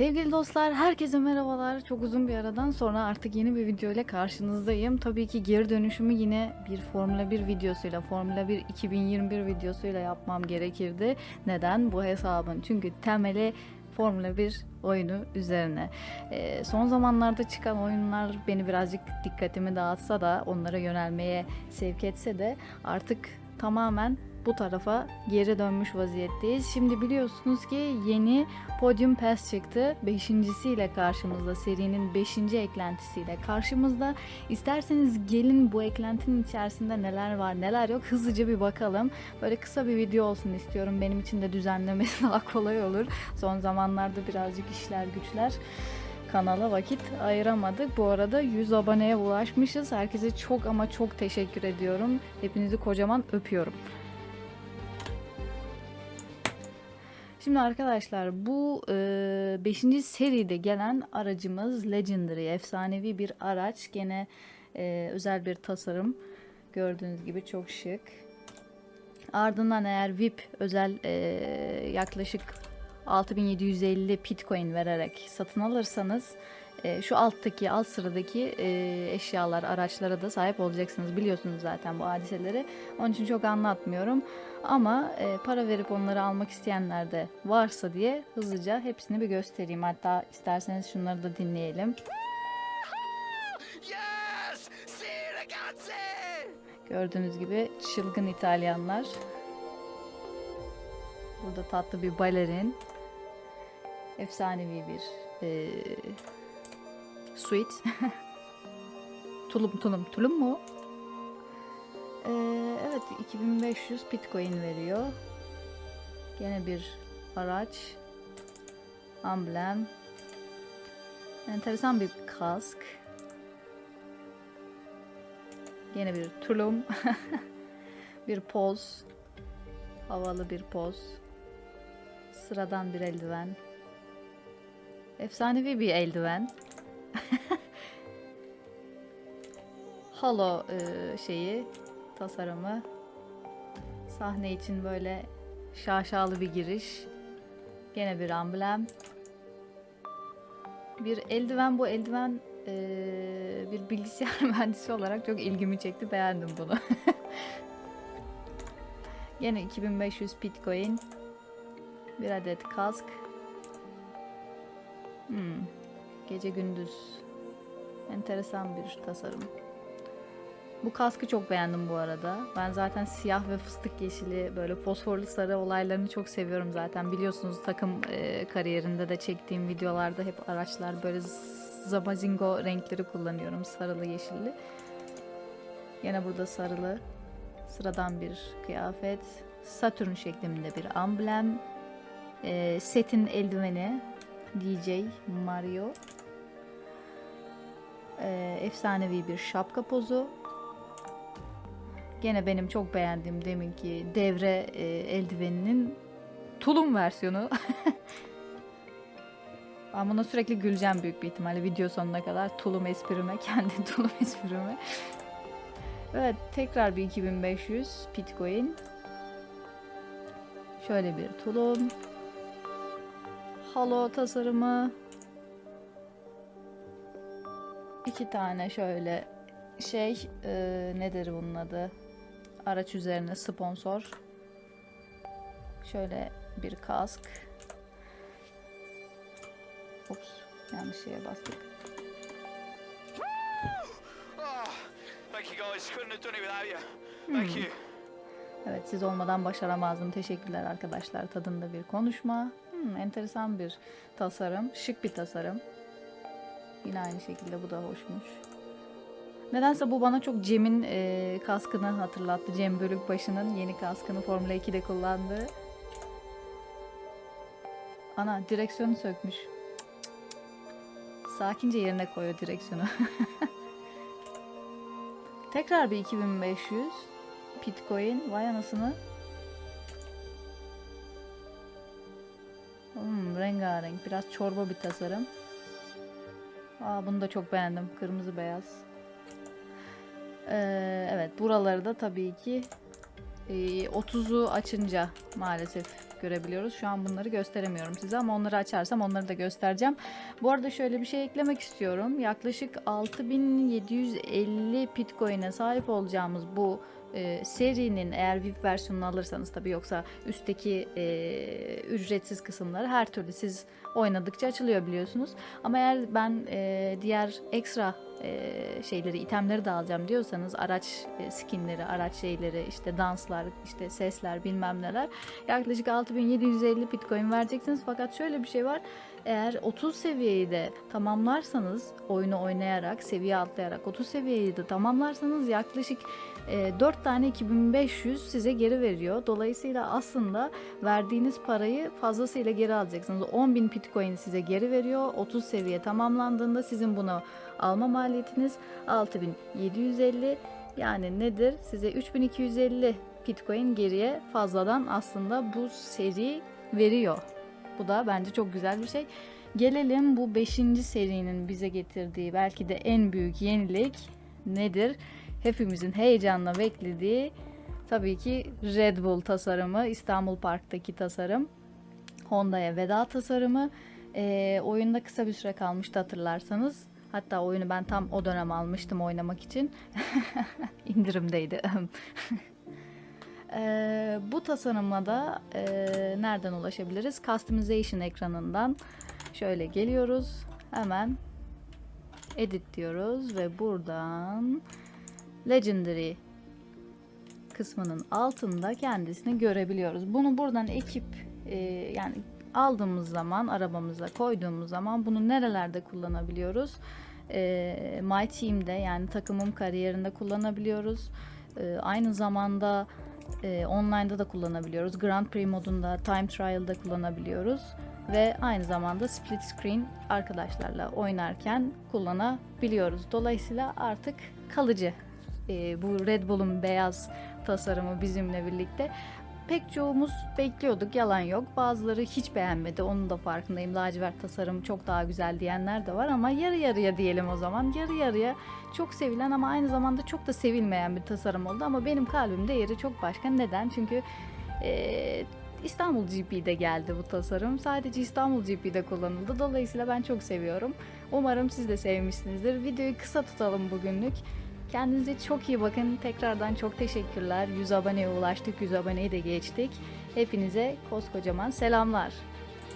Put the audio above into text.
Sevgili dostlar, herkese merhabalar. Çok uzun bir aradan sonra artık yeni bir video ile karşınızdayım. Tabii ki geri dönüşümü yine bir Formula 1 videosuyla, Formula 1 2021 videosuyla yapmam gerekirdi. Neden? Bu hesabın. Çünkü temeli Formula 1 oyunu üzerine. Ee, son zamanlarda çıkan oyunlar beni birazcık dikkatimi dağıtsa da, onlara yönelmeye sevk etse de artık tamamen bu tarafa geri dönmüş vaziyetteyiz. Şimdi biliyorsunuz ki yeni Podium Pass çıktı. Beşincisiyle karşımızda. Serinin beşinci eklentisiyle karşımızda. İsterseniz gelin bu eklentinin içerisinde neler var neler yok hızlıca bir bakalım. Böyle kısa bir video olsun istiyorum. Benim için de düzenlemesi daha kolay olur. Son zamanlarda birazcık işler güçler kanala vakit ayıramadık. Bu arada 100 aboneye ulaşmışız. Herkese çok ama çok teşekkür ediyorum. Hepinizi kocaman öpüyorum. Şimdi arkadaşlar bu 5. seride gelen aracımız Legendary efsanevi bir araç. Gene e, özel bir tasarım. Gördüğünüz gibi çok şık. Ardından eğer VIP özel e, yaklaşık 6750 Bitcoin vererek satın alırsanız e, şu alttaki alt sıradaki e, eşyalar, araçlara da sahip olacaksınız. Biliyorsunuz zaten bu hadiseleri. Onun için çok anlatmıyorum. Ama e, para verip onları almak isteyenler de varsa diye hızlıca hepsini bir göstereyim. Hatta isterseniz şunları da dinleyelim. Gördüğünüz gibi çılgın İtalyanlar. Burada tatlı bir balerin. Efsanevi bir e, suite. tulum tulum tulum mu? E, evet 2500 bitcoin veriyor. Gene bir araç. Amblem. Enteresan bir kask. Yine bir tulum. bir poz. Havalı bir poz. Sıradan bir eldiven. Efsanevi bir eldiven. Halo e, şeyi tasarımı. Sahne için böyle şaşalı bir giriş. Gene bir amblem. Bir eldiven bu eldiven e, bir bilgisayar mühendisi olarak çok ilgimi çekti. Beğendim bunu. Yine 2500 bitcoin. Bir adet kask. Hmm. Gece gündüz. Enteresan bir tasarım. Bu kaskı çok beğendim bu arada. Ben zaten siyah ve fıstık yeşili böyle fosforlu sarı olaylarını çok seviyorum zaten. Biliyorsunuz takım e, kariyerinde de çektiğim videolarda hep araçlar böyle zamazingo renkleri kullanıyorum. Sarılı yeşilli. Yine burada sarılı. Sıradan bir kıyafet. Satürn şeklinde bir amblem. E, setin eldiveni. DJ Mario. E, efsanevi bir şapka pozu. Gene benim çok beğendiğim deminki devre e, eldiveninin tulum versiyonu. Ben buna sürekli güleceğim büyük bir ihtimalle video sonuna kadar. Tulum esprime, kendi tulum esprime. Evet, tekrar bir 2500 Bitcoin. Şöyle bir tulum. Halo tasarımı. İki tane şöyle şey, e, nedir bunun adı? Araç üzerine sponsor. Şöyle bir kask. Ups, yanlış şeye bastık. You. Evet siz olmadan başaramazdım. Teşekkürler arkadaşlar. Tadında bir konuşma. Hmm, enteresan bir tasarım. Şık bir tasarım. Yine aynı şekilde bu da hoşmuş. Nedense bu bana çok Cem'in e, kaskını hatırlattı. Cem Bölükbaşı'nın yeni kaskını Formula 2'de kullandığı. Ana direksiyonu sökmüş. Sakince yerine koyuyor direksiyonu. Tekrar bir 2500 Bitcoin. Vay anasını. Hmm, rengarenk. Biraz çorba bir tasarım. Aa, bunu da çok beğendim. Kırmızı beyaz. Ee, evet buraları da tabii ki e, 30'u açınca maalesef görebiliyoruz. Şu an bunları gösteremiyorum size ama onları açarsam onları da göstereceğim. Bu arada şöyle bir şey eklemek istiyorum. Yaklaşık 6750 Bitcoin'e sahip olacağımız bu e, serinin eğer VIP versiyonunu alırsanız tabii yoksa üstteki e, ücretsiz kısımları her türlü siz oynadıkça açılıyor biliyorsunuz. Ama eğer ben e, diğer ekstra e, şeyleri, itemleri de alacağım diyorsanız araç e, skinleri, araç şeyleri, işte danslar, işte sesler bilmem neler yaklaşık 6750 Bitcoin vereceksiniz. Fakat şöyle bir şey var. Eğer 30 seviyeyi de tamamlarsanız oyunu oynayarak, seviye atlayarak 30 seviyeyi de tamamlarsanız yaklaşık e, 4 tane 2500 size geri veriyor. Dolayısıyla aslında verdiğiniz parayı fazlasıyla geri alacaksınız. 10.000 Bitcoin size geri veriyor. 30 seviye tamamlandığında sizin bunu alma maliyetiniz 6750 yani nedir? Size 3250 Bitcoin geriye fazladan aslında bu seri veriyor. Bu da bence çok güzel bir şey. Gelelim bu 5. serinin bize getirdiği belki de en büyük yenilik nedir? Hepimizin heyecanla beklediği tabii ki Red Bull tasarımı, İstanbul Park'taki tasarım, Honda'ya veda tasarımı. Ee, oyunda kısa bir süre kalmıştı hatırlarsanız. Hatta oyunu ben tam o dönem almıştım oynamak için. İndirimdeydi. Ee, bu tasarıma da e, nereden ulaşabiliriz? Customization ekranından şöyle geliyoruz. Hemen edit diyoruz ve buradan Legendary kısmının altında kendisini görebiliyoruz. Bunu buradan ekip e, yani aldığımız zaman arabamıza koyduğumuz zaman bunu nerelerde kullanabiliyoruz? E, My Team'de yani takımım kariyerinde kullanabiliyoruz. E, aynı zamanda e, online'da da kullanabiliyoruz. Grand Prix modunda, Time Trial'da kullanabiliyoruz. Ve aynı zamanda split screen arkadaşlarla oynarken kullanabiliyoruz. Dolayısıyla artık kalıcı e, bu Red Bull'un beyaz tasarımı bizimle birlikte. Pek çoğumuz bekliyorduk yalan yok. Bazıları hiç beğenmedi onun da farkındayım. Lacivert tasarım çok daha güzel diyenler de var ama yarı yarıya diyelim o zaman. Yarı yarıya çok sevilen ama aynı zamanda çok da sevilmeyen bir tasarım oldu. Ama benim kalbimde yeri çok başka. Neden? Çünkü e, İstanbul GP'de geldi bu tasarım. Sadece İstanbul GP'de kullanıldı. Dolayısıyla ben çok seviyorum. Umarım siz de sevmişsinizdir. Videoyu kısa tutalım bugünlük. Kendinize çok iyi bakın. Tekrardan çok teşekkürler. 100 aboneye ulaştık. 100 aboneyi de geçtik. Hepinize koskocaman selamlar.